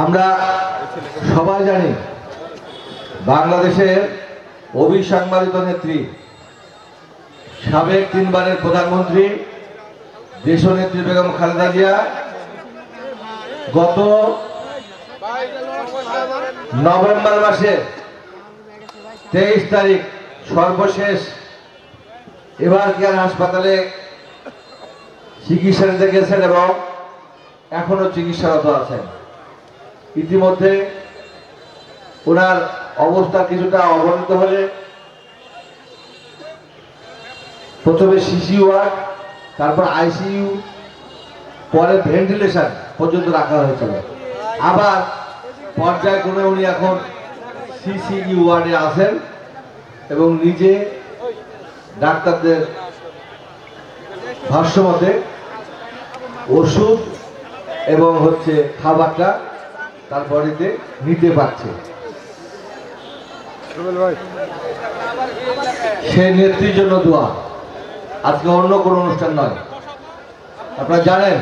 আমরা সবাই জানি বাংলাদেশের অভিসাংবাদিত নেত্রী, সাবেক তিনবারের প্রধানমন্ত্রী, দেশনেত্রী বেগম খালেদা জিয়া, গত নভেম্বর মাসে তেইশ তারিখ সর্বশেষ এবার কেয়ার হাসপাতালে চিকিৎসা নিতে গেছেন এবং এখনও চিকিৎসারত আছেন? ইতিমধ্যে ওনার অবস্থা কিছুটা অবনত হলে প্রথমে সিসি ওয়ার্ড, তারপর আইসিইউ পরে ভেন্টিলেশন পর্যন্ত রাখা হয়েছিল। আবার পর্যায়ক্রমে উনি এখন সিসিইউ ওয়ার্ডে আসেন এবং নিজে ডাক্তারদের ভাষ্যমতে ওষুধ এবং হচ্ছে খাবারটা তার বডিতে নিতে পারছে। সে নেত্রীর জন্য দোয়া। আজকে অন্য কোনো অনুষ্ঠান নয়। আপনারা জানেন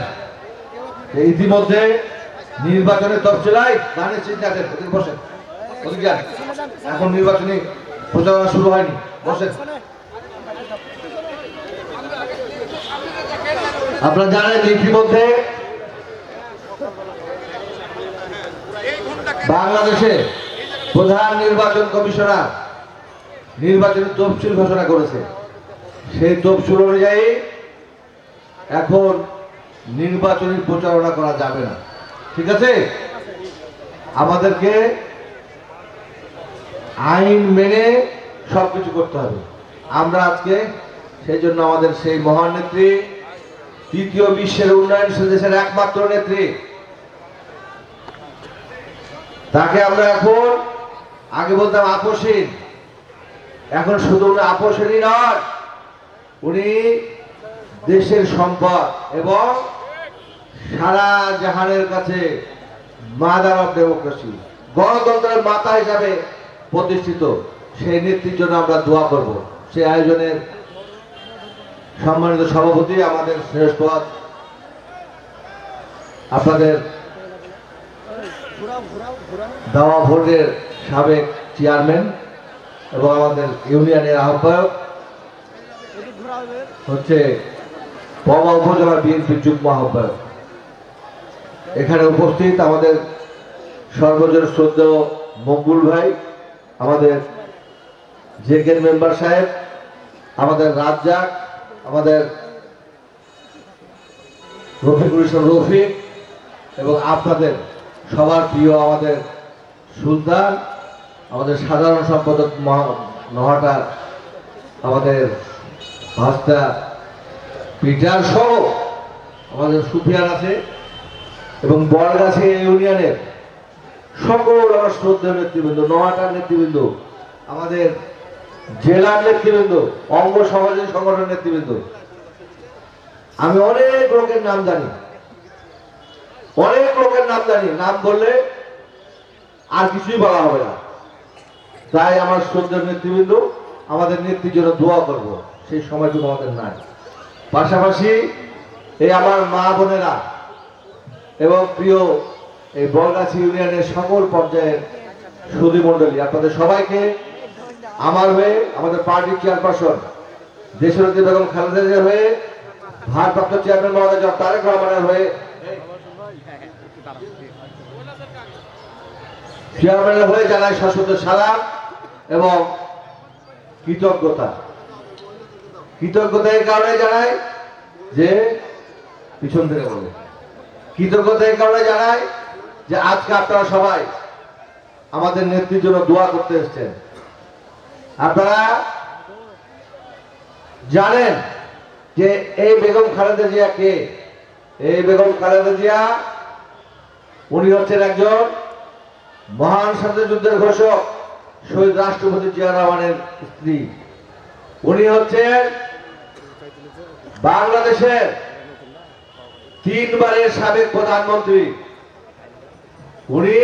ইতিমধ্যে নির্বাচনের তফসিলাই গানের চিন্তা আছে। বসেন। এখন নির্বাচনী প্রচারণা শুরু হয়নি। বসেন। আপনারা জানেন ইতিমধ্যে বাংলাদেশে প্রধান নির্বাচন কমিশনার নির্বাচনী তফসিল ঘোষণা করেছে। সেই তফসিল অনুযায়ী এখন নির্বাচনী প্রচারণা করা যাবে না। ঠিক আছে? আমাদেরকে আইন মেনে সবকিছু করতে হবে। আমরা আজকে সেই জন্য আমাদের সেই মহান নেত্রী, তৃতীয় বিশ্বের উন্নয়নশীল দেশের একমাত্র নেত্রী তাকে আমরা এখন, আগে বলতাম আপসীন, এখন শুধু উনি আপসীনই নয়, উনি দেশের সম্পদ এবং সারা জাহানের কাছে মাদার অফ ডেমোক্রেসি, গণতন্ত্রের মাতা হিসাবে প্রতিষ্ঠিত। সেই নেত্রীর জন্য আমরা দোয়া করব। সেই আয়োজনের সম্মানিত সভাপতি, আমাদের শ্রেষ্ঠ আপনাদের দাওয়া ভোটের সাবেক চেয়ারম্যান এবং আমাদের ইউনিয়নের আহ্বায়ক হচ্ছে পবা উপজেলা বিএনপির যুগ্ম আহ্বায়ক। এখানে উপস্থিত আমাদের সর্বজন শ্রদ্ধেয় মকবুল ভাই, আমাদের জেকের মেম্বার সাহেব, আমাদের রাজ্জাক, আমাদের রফিকুল ইসলাম রফিক এবং আপনাদের সবার প্রিয় আমাদের সুলতান, আমাদের সাধারণ সম্পাদক নহাটার আমাদের ভাস্তা পিটার সহ আমাদের সুফিয়ান আছে এবং বড়গাছি ইউনিয়নের সকল আমার শ্রদ্ধা নেতৃবৃন্দ, নহাটার নেতৃবৃন্দ, আমাদের জেলার নেতৃবৃন্দ, অঙ্গ সমাজের সংগঠন নেতৃবৃন্দ। আমি অনেক লোকের নাম জানি। অনেক লোকের নাম জানি। নাম বললে আর কিছুই বলা হবে না। তাই আমার শ্রদ্ধার নেতৃবৃন্দ, আমাদের নেত্রীর জন্য দোয়া করব। সেই সময়টুকু আমাদের নাই। পাশাপাশি এই আমার মা বোনেরা এবং প্রিয় এই বলগাছি ইউনিয়নের সকল পর্যায়ের সুদী মণ্ডলী, আপনাদের সবাইকে আমার হয়ে আমাদের পার্টির চেয়ারপারসন দেশরতী বেগম খালেদা হয়ে ভারপ্রাপ্ত চেয়ারম্যান জনাব তারেক রহমানের হয়ে চেয়ারম্যানের হয়ে জানাই সশস্ত্র সালাম এবং কৃতজ্ঞতা। কৃতজ্ঞতা এই কারণে জানাই যে, পিছন থেকে বলে। কৃতজ্ঞতা এই কারণে জানাই যে, আজকে আপনারা সবাই আমাদের নেত্রীর জন্য দোয়া করতে এসছেন। আপনারা জানেন যে, এই বেগম খালেদা জিয়া কে? এই বেগম খালেদা জিয়া উনি হচ্ছেন একজন মহান স্বাধীনতা যুদ্ধের ঘোষক, শহীদ রাষ্ট্রপতি জিয়া রহমানের স্ত্রী। উনি হচ্ছেন বাংলাদেশের তিনবারের সাবেক প্রধানমন্ত্রী। উনি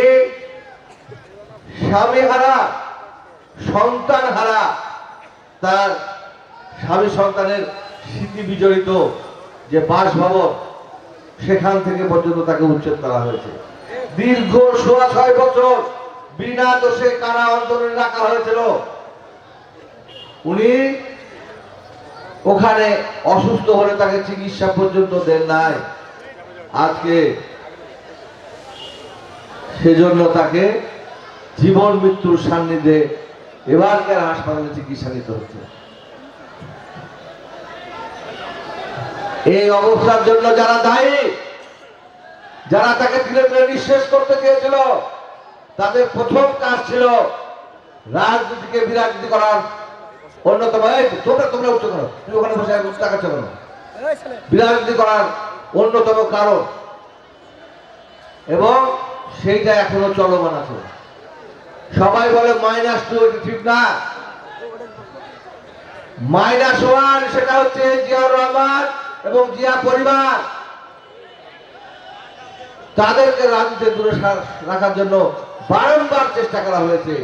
স্বামী হারা সন্তান হারা তার স্বামী সন্তানের স্মৃতি বিজড়িত যে বাসভবন, সেখান থেকে পর্যন্ত তাকে উচ্ছেদ করা হয়েছে। দীর্ঘ সোয়া ছয় বছর বিনা দোষে কারা অন্তরে রাখা হয়েছিল? উনি ওখানে অসুস্থ হলে তাকে চিকিৎসা পর্যন্ত দেন নাই। আজকে সেজন্য তাকে জীবন মৃত্যুর সান্নিধ্যে এবারকার হাসপাতালে চিকিৎসা নিতে হচ্ছে। এই অবস্থার জন্য যারা দায়ী যারা তাকে ধীরে ধীরে নিঃশেষ করতে চেয়েছিল, তাদের প্রথম কাজ ছিল রাজনীতিকে বিরাজনীতি করার। অন্যতম তোমরা তোমরা উচ্চ করো তুমি ওখানে বসে টাকা চলো বিরাজনীতি করার অন্যতম কারণ। এবং সেইটা এখনও চলমান আছে। সবাই বলে মাইনাস টু ঠিক না। মাইনাস ওয়ান সেটা হচ্ছে জিয়াউর রহমান এবং জিয়া পরিবার। তাদেরকে রাজনীতি দূরে রাখার জন্য বারংবার চেষ্টা করা হয়েছে।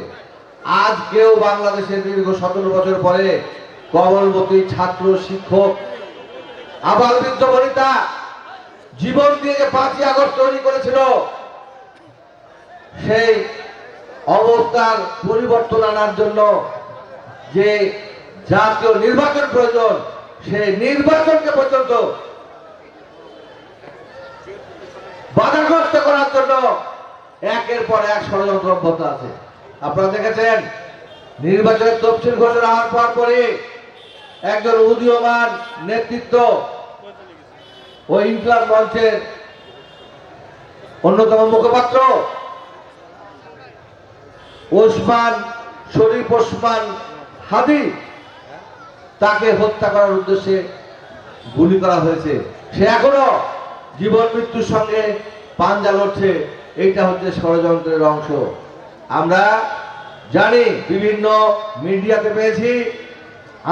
আজকেও বাংলাদেশের দীর্ঘ সতেরো বছর পরে কমলবতী ছাত্র শিক্ষক আবার বৃদ্ধ বনিতা, জীবন দিয়ে যে পাঁচই আগস্ট তৈরি করেছিল, সেই অবস্থার পরিবর্তন আনার জন্য যে জাতীয় নির্বাচন প্রয়োজন, সেই নির্বাচনকে পর্যন্ত বাধাগ্রস্ত করার জন্য একের পর এক ষড়যন্ত্র অব্যাহত আছে। আপনারা দেখেছেন, নির্বাচনের তফসিল ঘোষণা হওয়ার পর পরে একজন উদীয়মান নেতৃত্ব ও ইনকলাব মঞ্চের অন্যতম মুখপাত্র ওসমান শরীফ ওসমান হাদি তাকে হত্যা করার উদ্দেশ্যে গুলি করা হয়েছে। সে এখনও জীবন মৃত্যুর সঙ্গে পাঞ্জা লড়ছে, এইটা হচ্ছে ষড়যন্ত্রের অংশ। আমরা জানি বিভিন্ন মিডিয়াতে পেয়েছি,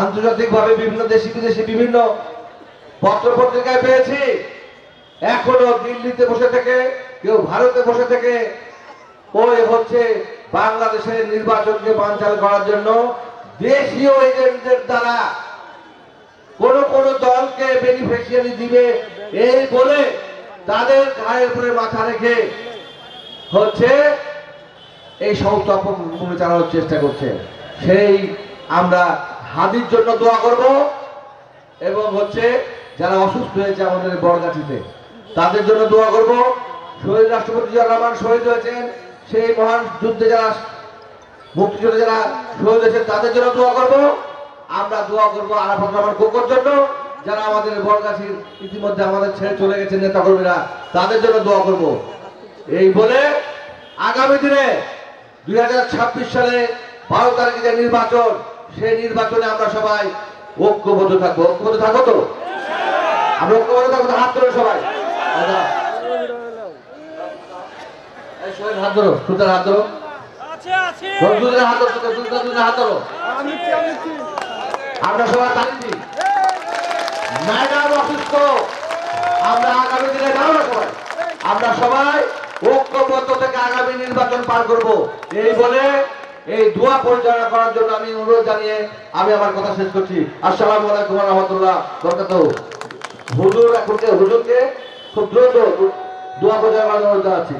আন্তর্জাতিকভাবে বিভিন্ন দেশি বিদেশি বিভিন্ন পত্র পত্রিকায় পেয়েছি। এখনও দিল্লিতে বসে থেকে, কেউ ভারতে বসে থেকে, ওই হচ্ছে বাংলাদেশের নির্বাচনকে বানচাল করার জন্য দেশীয় এজেন্টদের দ্বারা কোন কোন দলকে বেনিফিশিয়ারি দিবে এই বলে তাদের ঘাড়ের উপরে মাথা রেখে হচ্ছে এই সমস্ত চালানোর চেষ্টা করছে। সেই আমরা হাদির জন্য দোয়া করব এবং হচ্ছে যারা অসুস্থ হয়েছে আমাদের বড়গাছিতে তাদের জন্য দোয়া করব। শহীদ রাষ্ট্রপতি জিয়া রহমান শহীদ হয়েছেন, সেই মহান যুদ্ধে যারা মুক্তিযুদ্ধে যারা শহীদ হয়েছেন, তাদের জন্য দোয়া করব। আমরা দোয়া করব আরাফাত রহমান কোকোর জন্য। যারা আমাদের বড়গাছির ইতিমধ্যে আমাদের ছেড়ে চলে গেছে নেতাকর্মীরা তাদের জন্য দোয়া করব। এই বলে আগামী দিনে দুই হাজার ছাব্বিশ সালে বারো তারিখে যে নির্বাচন সেই নির্বাচনে আমরা সবাই ঐক্যবদ্ধ থাকব। ঐক্যবদ্ধ থাকব তো? আমরা ঐক্যবদ্ধ থাকব তো? হাত ধরো সবাই। হাত ধরো সুতার হাত ধরো। হাত ধরো হাত ধরো। আমরা সবাই তালি দিই। ম্যাডাম অসুস্থ। আমরা আগামী দিনে যাব না আমরা সবাই ঐক্যবদ্ধ থেকে আগামী নির্বাচন পার করব। এই বলে এই দোয়া পরিচালনা করার জন্য আমি অনুরোধ জানিয়ে আমি আমার কথা শেষ করছি। আসসালামু আলাইকুম রহমতুল্লাহ বরকাত হুজুর এখন হুজুরকে খুব দ্রুত দোয়া পরিচালনা করার অনুরোধ জানাচ্ছি।